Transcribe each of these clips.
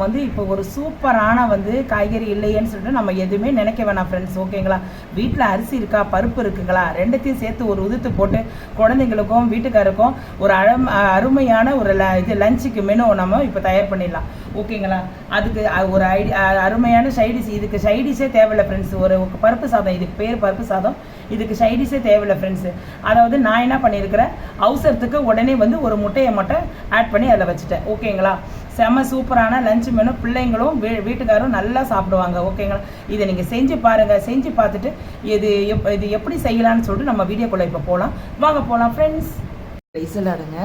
வந்து இப்போ ஒரு சூப்பரான வந்து காய்கறி இல்லையேன்னு சொல்லிட்டு நம்ம எதுவுமே நினைக்க வேணாம் ஃப்ரெண்ட்ஸ் ஓகேங்களா வீட்டில் அரிசி இருக்கா பருப்பு இருக்குங்களா? ரெண்டுத்தையும் சேர்த்து ஒரு உதுத்து போட்டு குழந்தைங்களுக்கும் வீட்டுக்காருக்கும் ஒரு அழம் அருமையான ஒரு ல இது லஞ்சுக்கு மெனு நம்ம இப்போ தயார் பண்ணிடலாம். ஓகேங்களா அதுக்கு ஒரு ஐடி அருமையான சைடிஷ் இதுக்கு சைடிஷே தேவையில்லை ஃப்ரெண்ட்ஸ் ஒரு பருப்பு சாதம் இதுக்கு பேர் பருப்பு சாதம். இதுக்கு சைடிஷே தேவையில்லை ஃப்ரெண்ட்ஸு அதாவது நான் என்ன பண்ணியிருக்கிறேன்? அவசரத்துக்கு உடனே வந்து ஒரு முட்டையை மட்டும் ஆட் பண்ணி அதில் வச்சுட்டேன். ஓகேங்களா செம சூப்பரான லஞ்ச் மெனு பிள்ளைங்களும் வீ வீட்டுக்காரும் நல்லா சாப்பிடுவாங்க ஓகேங்களா இதை நீங்கள் செஞ்சு பாருங்கள் செஞ்சு பார்த்துட்டு இது எப் இது எப்படி செய்யலாம்னு சொல்லிட்டு நம்ம வீடியோக்குள்ளே இப்போ போகலாம் வாங்க போகலாம் friends இசலாடுங்க.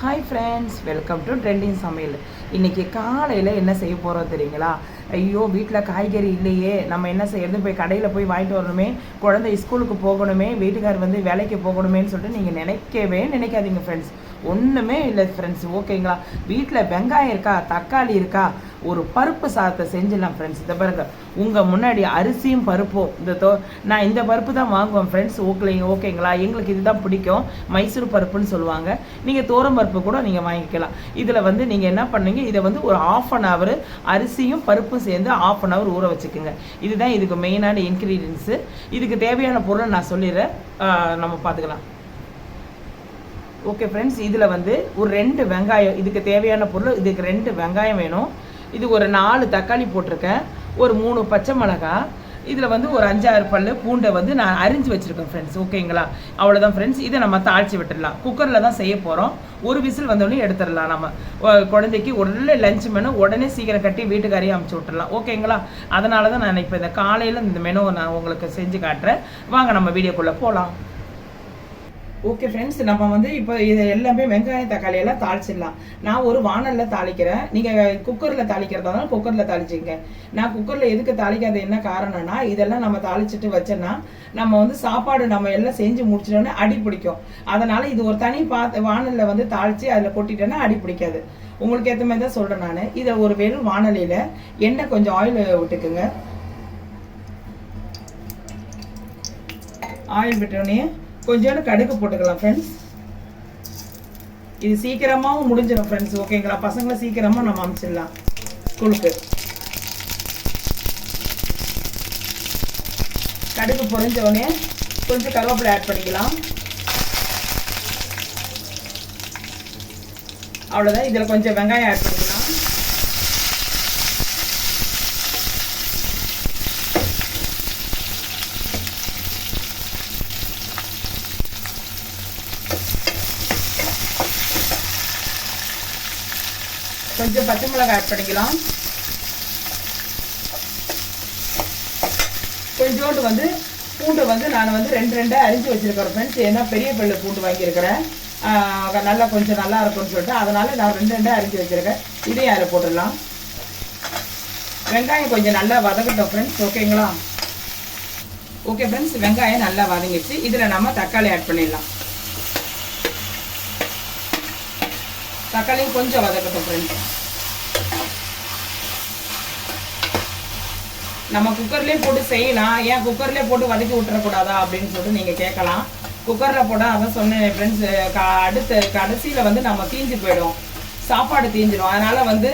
Hi friends welcome to trending சமையல். இன்றைக்கி காலையில் என்ன செய்ய போகிறோம் தெரியுங்களா? ஐயோ வீட்டில் காய்கறி இல்லையே. நம்ம என்ன செய்யறது போய் கடையில் போய் வாங்கிட்டு வரணுமே. குழந்தை ஸ்கூலுக்கு போகணுமே. வீட்டுக்கார் வந்து வேலைக்கு போகணுமேன்னு சொல்லிட்டு நீங்கள் நினைக்கவே நினைக்காதீங்க ஃப்ரெண்ட்ஸ் ஒன்றுமே இல்லை ஃப்ரெண்ட்ஸ் ஓகேங்களா வீட்டில் வெங்காயம் இருக்கா? தக்காளி இருக்கா? ஒரு பருப்பு சாதத்தை செஞ்சிடலாம் ஃப்ரெண்ட்ஸ் இதை பாருங்க. உங்கள் முன்னாடி அரிசியும் பருப்பும். இந்த தோ நான் இந்த பருப்பு தான் வாங்குவேன் ஃப்ரெண்ட்ஸ் ஓகே ஓகேங்களா எங்களுக்கு இதுதான் பிடிக்கும். மைசூர் பருப்புன்னு சொல்லுவாங்க. நீங்கள் தோரம் பருப்பு கூட நீங்கள் வாங்கிக்கலாம். இதில் வந்து நீங்கள் என்ன பண்ணுங்க இதை வந்து ஒரு ஆஃப் அன் ஹவர் அரிசியும் பருப்பும் சேர்ந்து ஆஃப் அன் ஹவர் ஊற வச்சுக்கோங்க. இதுதான் இதுக்கு மெயினான இன்க்ரீடியன்ஸு இதுக்கு தேவையான பொருளை நான் சொல்லிடுறேன். நம்ம பார்த்துக்கலாம். ஓகே ஃப்ரெண்ட்ஸ் இதில் வந்து ஒரு ரெண்டு வெங்காயம் இதுக்கு தேவையான பொருள் இதுக்கு ரெண்டு வெங்காயம் வேணும். இது ஒரு நாலு தக்காளி போட்டிருக்கேன். ஒரு மூணு பச்சை மிளகாய் இதில் வந்து ஒரு அஞ்சாறு பல்லு பூண்டை வந்து நான் அரிஞ்சு வச்சுருக்கேன் ஃப்ரெண்ட்ஸ் ஓகேங்களா அவ்வளோதான் ஃப்ரெண்ட்ஸ் இதை நம்ம தாழ்ச்சி விட்டுடலாம். குக்கரில் தான் செய்ய போகிறோம் ஒரு விசில் வந்தோடனே எடுத்துடலாம் நம்ம. குழந்தைக்கு உடனே லஞ்ச் மெனு உடனே சீக்கிரம் கட்டி வீட்டுக்காரையும் அமுச்சு விட்டுடலாம். ஓகேங்களா அதனால தான் நான் இப்போ இந்த காலையில் இந்த மெனுவை நான் உங்களுக்கு செஞ்சு காட்டுறேன். வாங்க நம்ம வீடியோக்குள்ளே போகலாம் ஓகே ஃப்ரெண்ட்ஸ் நம்ம வந்து இப்போ இது எல்லாமே வெங்காயம் தக்காளி எல்லாம் தாளிச்சிடலாம். நான் ஒரு வானலில் தாளிக்கிறேன். நீங்கள் குக்கரில் தாளிக்கிறதா தான் குக்கரில் தாளிச்சிங்க நான் குக்கரில் எதுக்கு தாளிக்காத என்ன காரணம்னா இதெல்லாம் நம்ம தாளிச்சிட்டு வச்சோன்னா நம்ம வந்து சாப்பாடு நம்ம எல்லாம் செஞ்சு முடிச்சிட்டோன்னே அடி பிடிக்கும். அதனால் இது ஒரு தனி பாத்து வானலில் வந்து தாளித்து அதில் கொட்டிட்டோன்னா அடி பிடிக்காது. உங்களுக்கு ஏற்ற மாதிரி தான் சொல்கிறேன் நான். இதை ஒரு வெறும் வானலியில் எண்ணெய் கொஞ்சம் ஆயில் விட்டுக்குங்க. ஆயில் விட்டோடனே கொஞ்சோண்டு கடுகு போட்டுக்கலாம் ஃப்ரெண்ட்ஸ் இது சீக்கிரமாகவும் முடிஞ்சிடும் ஃப்ரெண்ட்ஸ் ஓகேங்களா? பசங்களை சீக்கிரமாக நம்ம அனுப்பிச்சிடலாம் ஸ்கூலுக்கு. கடுகு பொரிஞ்ச உடனே கொஞ்சம் கருவேப்பிலை ஆட் பண்ணிக்கலாம். அவ்வளோதான் இதில் கொஞ்சம் வெங்காயம் ஆட் பண்ணிக்கலாம். கொஞ்சம் பச்சை மிளகாய் ஆட் பண்ணிக்கலாம். கொஞ்சோண்டு வந்து பூண்டு வந்து நான் வந்து ரெண்டு ரெண்டாக அரிஞ்சு வச்சுருக்கிறேன் ஃப்ரெண்ட்ஸ் ஏன்னா பெரிய பல்லு பூண்டு வாங்கியிருக்கிறேன். நல்லா கொஞ்சம் நல்லா இருக்கும்னு சொல்லிட்டு அதனால் நான் ரெண்டு ரெண்டாக அரிஞ்சு வச்சிருக்கேன். இதையும் அதில் போட்டுடலாம். வெங்காயம் கொஞ்சம் நல்லா வதக்கட்டும் ஃப்ரெண்ட்ஸ் ஓகேங்களா ஓகே ஃப்ரெண்ட்ஸ் வெங்காயம் நல்லா வதங்கிடுச்சு. இதில் நம்ம தக்காளி ஆட் பண்ணிடலாம். தக்காளியும் கொஞ்சம் வதக்கட்டும் ஃப்ரெண்ட்ஸ் நம்ம குக்கர்லேயே போட்டு செய்யலாம். ஏன் குக்கர்லேயே போட்டு வதக்கி விட்டுறக்கூடாதா அப்படின்னு சொல்லிட்டு நீங்கள் கேட்கலாம். குக்கரில் போட்டால் அதான் சொன்னேன் ஃப்ரெண்ட்ஸ் அடுத்த கடைசியில் வந்து நம்ம தீஞ்சு போயிடும். சாப்பாடு தீஞ்சிடும். அதனால் வந்து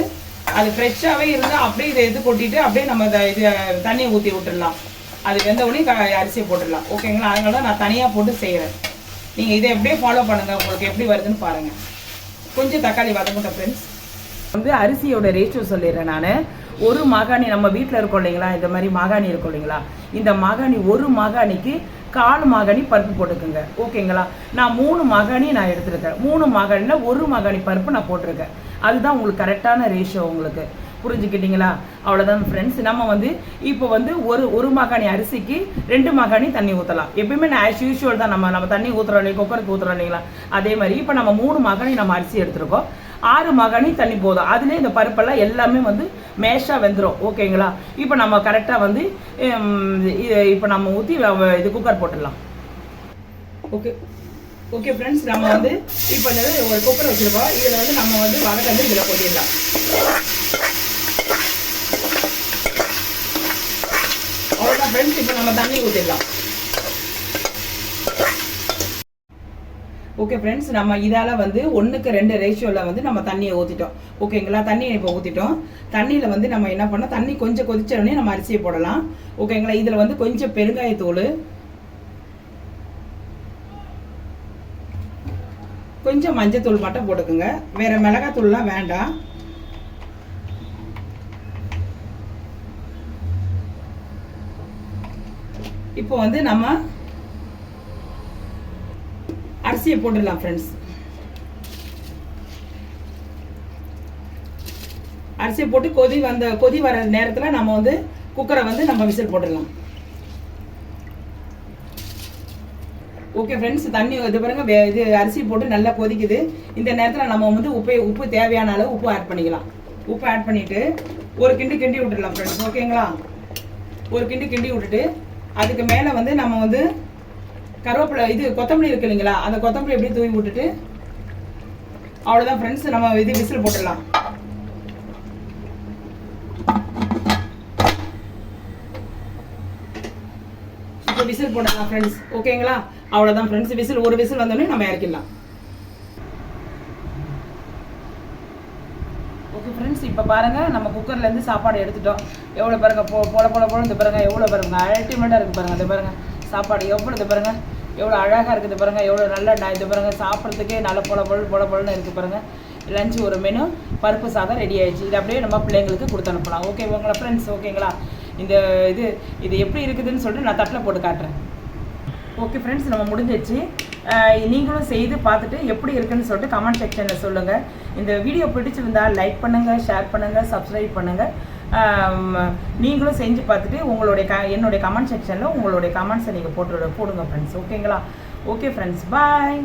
அது ஃப்ரெஷ்ஷாகவே இருந்தால் அப்படியே இதை இது கொட்டிட்டு அப்படியே நம்ம இதை இது தண்ணியை ஊற்றி விட்டுடலாம். அது வெந்த உடனே அரிசியை போட்டுடலாம். ஓகேங்களா அதனால தான் நான் தனியாக போட்டு செய்கிறேன் நீங்கள் இதை எப்படியே ஃபாலோ பண்ணுங்கள் உங்களுக்கு எப்படி வருதுன்னு பாருங்கள் கொஞ்சம் தக்காளி வதக்கட்டும் ஃப்ரெண்ட்ஸ் வந்து அரிசியோட ரேஷியோ சொல்லிடுறேன் நான். ஒரு மாகாணி நம்ம வீட்டில் இருக்கோம் இல்லைங்களா? இந்த மாதிரி மாகாணி இருக்கும் இல்லைங்களா? இந்த மாகாணி ஒரு மாகாணிக்கு கால் மாகாணி பருப்பு போட்டுக்கோங்க. ஓகேங்களா? நான் மூணு மாகாணி நான் எடுத்துருக்கேன். மூணு மாகாணியில் ஒரு மாகாணி பருப்பு நான் போட்டிருக்கேன். அதுதான் உங்களுக்கு கரெக்டான ரேஷியோ உங்களுக்கு. புரிஞ்சுக்கிட்டீங்களா? அவ்வளோதான் ஃப்ரெண்ட்ஸ் நம்ம வந்து இப்போ வந்து ஒரு ஒரு மகாணி அரிசிக்கு ரெண்டு மகாணி தண்ணி ஊற்றலாம் எப்பயுமே நான் ஆஸ் யூஷுவல் தான். நம்ம நம்ம தண்ணி ஊற்றுறோம் இல்லையா? குக்கருக்கு ஊற்றுறோம் இல்லைங்களா? அதே மாதிரி இப்போ நம்ம மூணு மகாணி நம்ம அரிசி எடுத்துருக்கோம். ஆறு மகாணி தண்ணி போதும். அதுலேயே இந்த பருப்பெல்லாம் எல்லாமே வந்து மேஷாக வெந்துடும் ஓகேங்களா? இப்போ நம்ம கரெக்டாக வந்து இப்போ நம்ம ஊற்றி இது குக்கர் போட்டுடலாம். ஓகே. ஓகே ஃப்ரெண்ட்ஸ் நம்ம வந்து இப்போ ஒரு குக்கர் வச்சுருக்கோம். இதில் வந்து நம்ம வந்து வதக்கந்து இதில் போட்டிடலாம் அவ்வளோதான் ஃப்ரெண்ட்ஸ் இப்போ நம்ம தண்ணி ஊற்றிடலாம் ஓகே ஃப்ரெண்ட்ஸ் நம்ம இதால வந்து ஒண்ணுக்கு ரெண்டு ரேஷியோவில் வந்து நம்ம தண்ணியை ஊத்திட்டோம். ஓகேங்களா தண்ணியை இப்போ ஊத்திட்டோம். தண்ணியில் வந்து நம்ம என்ன பண்ணோம்? தண்ணி கொஞ்சம் கொதிச்ச உடனே நம்ம அரிசியை போடலாம். ஓகேங்களா இதில் வந்து கொஞ்சம் பெருங்காயத்தூள். கொஞ்சம் மஞ்சத்தூள் மட்டும் போட்டுக்கோங்க. வேற மிளகாத்தூள்லாம் வேண்டாம். இப்போ வந்து நம்ம அரிசியை போட்டுடலாம் ஃப்ரெண்ட்ஸ் அரிசியை போட்டு கொதி வந்த கொதி வர நேரத்தில் நம்ம வந்து குக்கரை வந்து நம்ம விசில் போட்டுடலாம். ஓகே ஃப்ரெண்ட்ஸ் தண்ணி இது பாருங்க வே- இது அரிசி போட்டு நல்லா கொதிக்குது. இந்த நேரத்தில் நம்ம வந்து உப்பு உப்பு தேவையான அளவு உப்பு ஆட் பண்ணிக்கலாம். உப்பு ஆட் பண்ணிவிட்டு ஒரு கிண்டு கிண்டி விட்டுடலாம் ஃப்ரெண்ட்ஸ் ஓகேங்களா ஒரு கிண்டு கிண்டி விட்டுட்டு அதுக்கு மேலே வந்து நம்ம வந்து கருவேப்பிலை இது கொத்தமல்லி இருக்கு இல்லைங்களா? அந்த கொத்தமல்லி எப்படி தூவி விட்டுட்டு அவ்வளோதான் ஃப்ரெண்ட்ஸ் நம்ம இது விசில் போட்டுடலாம். இப்போ விசில் போடலாம் ஃப்ரெண்ட்ஸ் ஓகேங்களா அவ்வளோதான் ஃப்ரெண்ட்ஸ் விசில் ஒரு விசில் வந்தோடனே நம்ம இறக்கிடலாம் ஓகே ஃப்ரெண்ட்ஸ் இப்போ பாருங்கள் நம்ம குக்கர்லேருந்து சாப்பாடு எடுத்துட்டோம். எவ்வளோ பாருங்க போ போல போல போல இந்த பாருங்கள் எவ்வளோ பாருங்க அல்டிமேட்டாக இருக்குது பாருங்க இந்த பாருங்கள் சாப்பாடு எவ்வளோ இது பாருங்கள் எவ்வளோ அழகாக இருக்குது பாருங்கள் எவ்வளோ நல்ல இது பாருங்கள் சாப்பிட்றதுக்கே நல்ல பொல பொல பொல பொலன்னு இருக்குது பாருங்கள் லஞ்சு ஒரு மெனு பருப்பு சாதம் ரெடி ஆயிடுச்சு. இது அப்படியே நம்ம பிள்ளைங்களுக்கு கொடுத்து அனுப்பலாம். ஓகே உங்களை ஃப்ரெண்ட்ஸ் ஓகேங்களா இந்த இது இது எப்படி இருக்குதுன்னு சொல்லிட்டு நான் தட்டில் போட்டு காட்டுறேன். ஓகே ஃப்ரெண்ட்ஸ் நம்ம முடிஞ்சிச்சு நீங்களும் செய்து பார்த்துட்டு எப்படி இருக்குன்னு சொல்லிட்டு கமெண்ட் செக்ஷனில் சொல்லுங்கள் இந்த வீடியோ பிடிச்சிருந்தால் லைக் பண்ணுங்கள் ஷேர் பண்ணுங்கள் சப்ஸ்கிரைப் பண்ணுங்கள் நீங்களும் செஞ்சு பார்த்துட்டு உங்களுடைய க என்னுடைய கமெண்ட் செக்ஷனில் உங்களுடைய கமெண்ட்ஸை நீங்கள் போட்டு போடுங்க ஃப்ரெண்ட்ஸ் ஓகேங்களா ஓகே ஃப்ரெண்ட்ஸ் பாய்